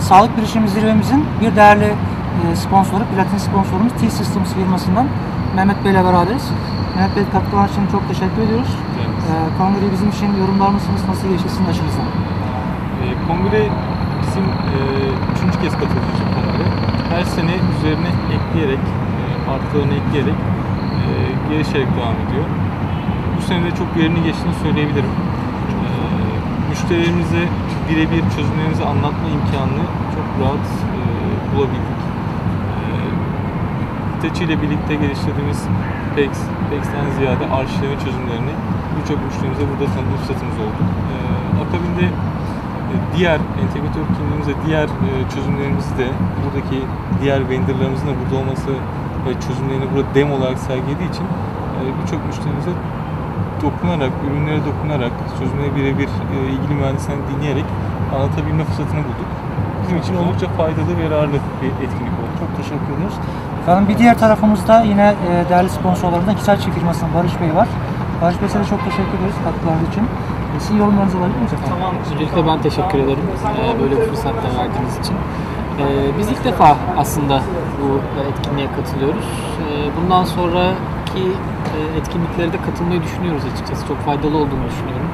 Sağlık Bilişimi Zirvemizin bir değerli e, sponsoru, platin sponsorumuz T-Systems firmasından Mehmet Bey ile beraberiz. Mehmet Bey katkılar için çok teşekkür ediyoruz. E, kongreyi bizim için yorumlar mısınız? Nasıl geçti sizin açınızdan? E, kongre bizim e, üçüncü kez katılıyoruz bu kongre. Her sene üzerine ekleyerek, e, artılarını ekleyerek, gelişerek devam ediyor. Bu sene de çok verimli geçtiğini söyleyebilirim. Müşterilerimize birebir çözümlerimizi anlatma imkanını çok rahat e, bulabildik. E, ile birlikte geliştirdiğimiz PEX, PEX'ten ziyade arşivleme çözümlerini birçok müşterimize burada tanıtma fırsatımız oldu. E, akabinde e, diğer entegratör kimliğimiz ve diğer e, çözümlerimizi de buradaki diğer vendorlarımızın da burada olması ve çözümlerini burada demo olarak sergilediği için e, birçok müşterimize dokunarak, ürünlere dokunarak, çözümleri birebir e, ilgili mühendislerini dinleyerek anlatabilme fırsatını bulduk. Bizim için oldukça faydalı ve yararlı bir etkinlik oldu. Çok teşekkür ediyoruz. Efendim bir diğer tarafımızda yine e, değerli sponsorlarından Hitachi firmasının Barış Bey var. Barış Bey size de çok teşekkür ederiz katkılarınız için. E, Sizin yorumlarınızı alabilir miyiz efendim? Tamam. Öncelikle ben teşekkür ederim ee, böyle bir fırsat da verdiğiniz için. Ee, biz ilk defa aslında bu e, etkinliğe katılıyoruz. Ee, bundan sonraki e, etkinliklere de katılmayı düşünüyoruz açıkçası. Çok faydalı olduğunu düşünüyorum.